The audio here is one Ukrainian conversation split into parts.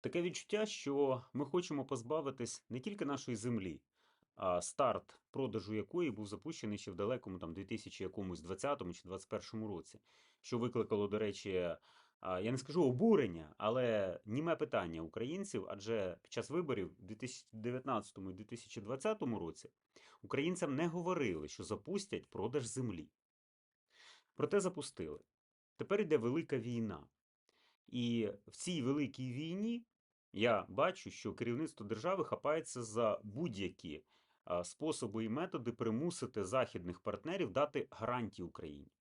Таке відчуття, що ми хочемо позбавитись не тільки нашої землі, а старт продажу якої був запущений ще в далекому там 2000 якомусь 20 чи 21 році, що викликало, до речі, я не скажу обурення, але німе питання українців, адже під час виборів у 2019 і 2020 році українцям не говорили, що запустять продаж землі. Проте запустили. Тепер йде велика війна. І в цій великій війні я бачу, що керівництво держави хапається за будь-які способи і методи примусити західних партнерів дати гарантії Україні.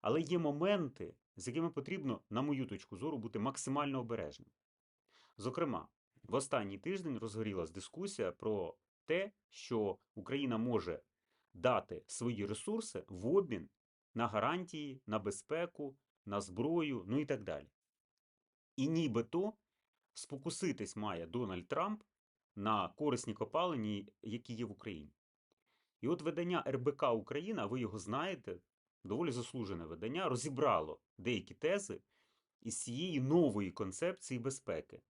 Але є моменти, з якими потрібно, на мою точку зору, бути максимально обережним. Зокрема, в останній тиждень розгорілась дискусія про те, що Україна може дати свої ресурси в обмін на гарантії, на безпеку, на зброю, ну і так далі. І нібито спокуситись має Дональд Трамп на корисні копалині, які є в Україні. І от видання РБК Україна, ви його знаєте, доволі заслужене видання, розібрало деякі тези із цієї нової концепції безпеки.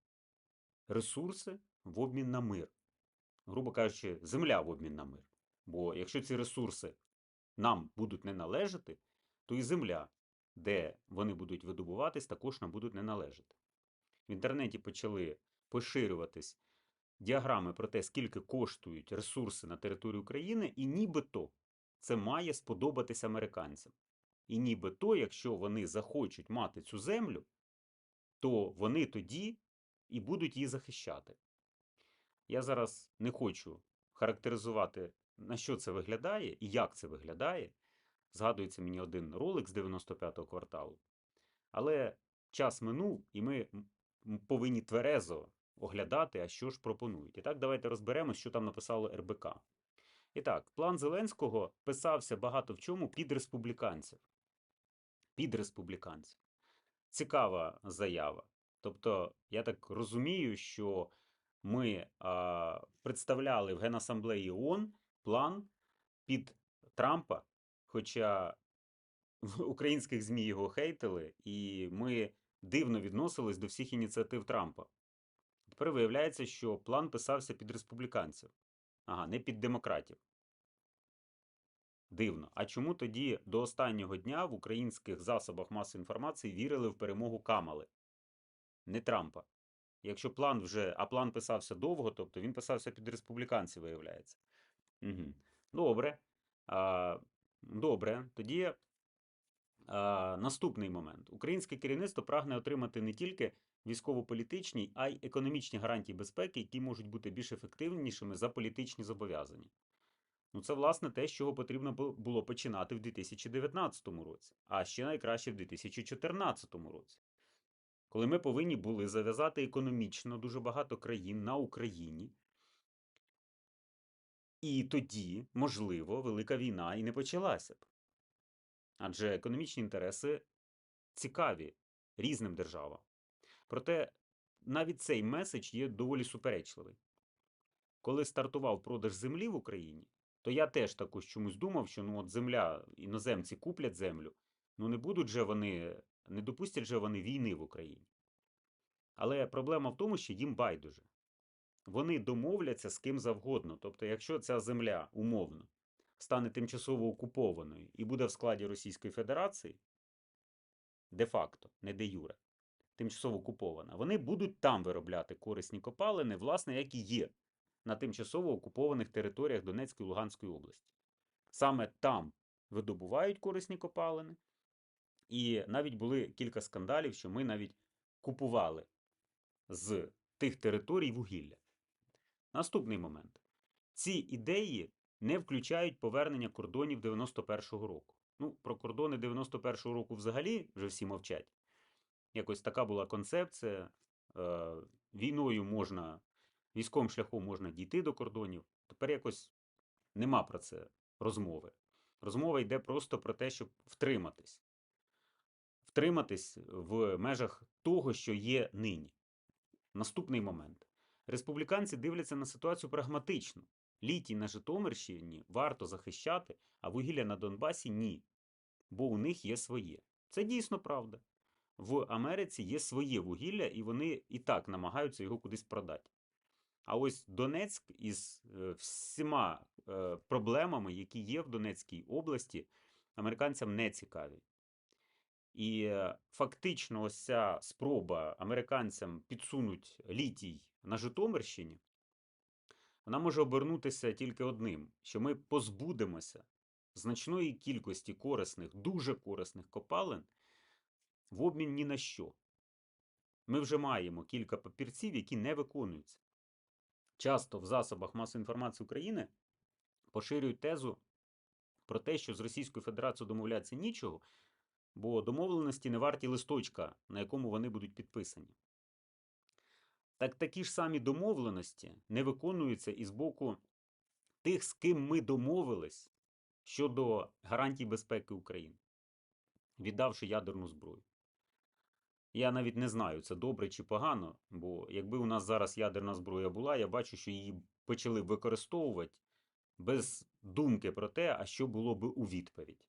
Ресурси в обмін на мир. Грубо кажучи, земля в обмін на мир. Бо якщо ці ресурси нам будуть не належати, то і земля, де вони будуть видобуватись, також нам будуть не належати. В інтернеті почали поширюватись діаграми про те, скільки коштують ресурси на території України, і нібито це має сподобатись американцям. І нібито, якщо вони захочуть мати цю землю, то вони тоді і будуть її захищати. Я зараз не хочу характеризувати, на що це виглядає і як це виглядає. Згадується мені один ролик з 95-го кварталу. Але час минув, і ми повинні тверезо оглядати, а що ж пропонують. І так, давайте розберемось, що там написало РБК. І так, план Зеленського писався багато в чому під республіканців. Під республіканців. Цікава заява. Тобто, я так розумію, що ми а, представляли в Генасамблеї ООН план під Трампа, хоча в українських ЗМІ його хейтили, і ми дивно відносились до всіх ініціатив Трампа. Тепер виявляється, що план писався під республіканців, ага, не під демократів. Дивно. А чому тоді до останнього дня в українських засобах масової інформації вірили в перемогу Камали, не Трампа? Якщо план вже, а план писався довго, тобто він писався під республіканців, виявляється. Угу. Добре. А, добре. Тоді наступний момент. Українське керівництво прагне отримати не тільки військово-політичні, а й економічні гарантії безпеки, які можуть бути більш ефективнішими за політичні зобов'язання. Ну, це, власне, те, з чого потрібно було починати в 2019 році, а ще найкраще в 2014 році. Коли ми повинні були зав'язати економічно дуже багато країн на Україні. І тоді, можливо, велика війна і не почалася б. Адже економічні інтереси цікаві різним державам. Проте навіть цей меседж є доволі суперечливий. Коли стартував продаж землі в Україні, то я теж також чомусь думав, що ну от земля, іноземці куплять землю, ну не будуть же вони, не допустять же вони війни в Україні. Але проблема в тому, що їм байдуже. Вони домовляться з ким завгодно. Тобто, якщо ця земля умовно стане тимчасово окупованою і буде в складі Російської Федерації, де-факто, не де юре, тимчасово окупована, вони будуть там виробляти корисні копалини, власне, як і є на тимчасово окупованих територіях Донецької і Луганської області. Саме там видобувають корисні копалини, і навіть були кілька скандалів, що ми навіть купували з тих територій вугілля. Наступний момент. Ці ідеї не включають повернення кордонів 91-го року. Ну, про кордони 91-го року взагалі вже всі мовчать. Якось така була концепція. Е, війною можна, військовим шляхом можна дійти до кордонів. Тепер якось нема про це розмови. Розмова йде просто про те, щоб втриматись. Втриматись в межах того, що є нині. Наступний момент. Республіканці дивляться на ситуацію прагматично. Літій на Житомирщині варто захищати, а вугілля на Донбасі ні. Бо у них є своє. Це дійсно правда. в Америці є своє вугілля, і вони і так намагаються його кудись продати. А ось Донецьк із е, всіма е, проблемами, які є в Донецькій області, американцям не цікаві. І е, фактично, ось ця спроба американцям підсунуть літій на Житомирщині, вона може обернутися тільки одним: що ми позбудемося значної кількості корисних, дуже корисних копалин в обмін ні на що. Ми вже маємо кілька папірців, які не виконуються. Часто в засобах масової інформації України поширюють тезу про те, що з Російською Федерацією домовлятися нічого, бо домовленості не варті листочка, на якому вони будуть підписані. Так такі ж самі домовленості не виконуються і з боку тих, з ким ми домовились щодо гарантій безпеки України, віддавши ядерну зброю. Я навіть не знаю, це добре чи погано, бо якби у нас зараз ядерна зброя була, я бачу, що її почали використовувати без думки про те, а що було би у відповідь.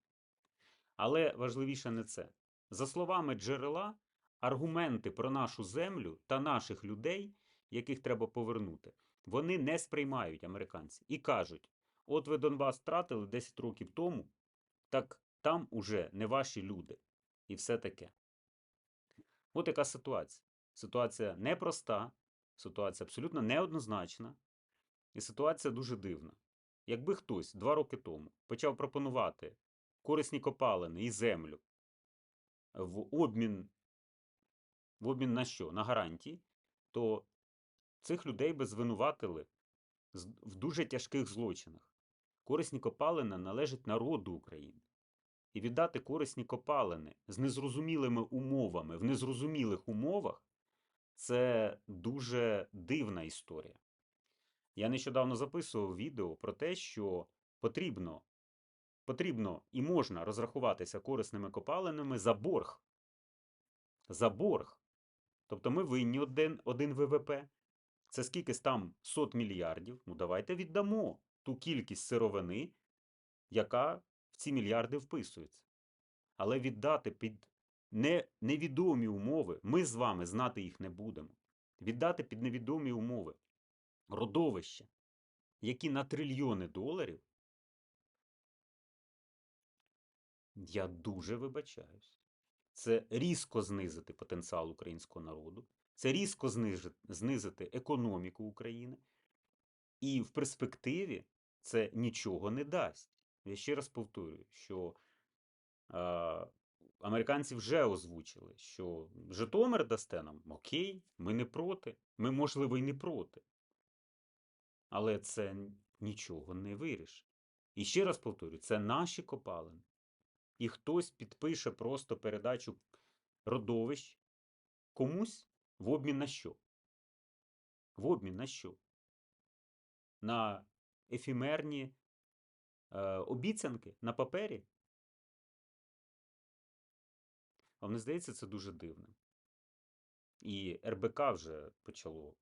Але важливіше не це. За словами джерела, аргументи про нашу землю та наших людей, яких треба повернути, вони не сприймають американці і кажуть: от ви Донбас втратили 10 років тому, так там уже не ваші люди. І все таке. От яка ситуація. Ситуація непроста, ситуація абсолютно неоднозначна, і ситуація дуже дивна. Якби хтось два роки тому почав пропонувати корисні копалини і землю в обмін, в обмін на що? На гарантії, то цих людей би звинуватили в дуже тяжких злочинах. Корисні копалини належать народу України. І віддати корисні копалини з незрозумілими умовами в незрозумілих умовах це дуже дивна історія. Я нещодавно записував відео про те, що потрібно, потрібно і можна розрахуватися корисними копалинами за борг. За борг. Тобто ми винні один, один ВВП. Це скільки там сот мільярдів. Ну давайте віддамо ту кількість сировини, яка в ці мільярди вписується. Але віддати під не, невідомі умови, ми з вами знати їх не будемо. Віддати під невідомі умови родовища, які на трильйони доларів, я дуже вибачаюсь. Це різко знизити потенціал українського народу, це різко знизити економіку України. І в перспективі це нічого не дасть. Я ще раз повторюю, що е, американці вже озвучили, що Житомир дасте нам окей, ми не проти, ми, можливо, і не проти. Але це нічого не вирішить. І ще раз повторюю, це наші копалини. І хтось підпише просто передачу родовищ комусь в обмін на що? В обмін на що? На ефімерні е, обіцянки на папері? Вам не здається, це дуже дивним. І РБК вже почало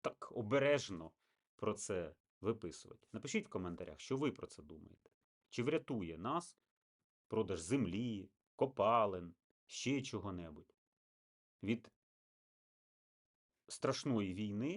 так обережно про це виписувати. Напишіть в коментарях, що ви про це думаєте. Чи врятує нас продаж землі, копалин, ще чого-небудь. Від страшної війни,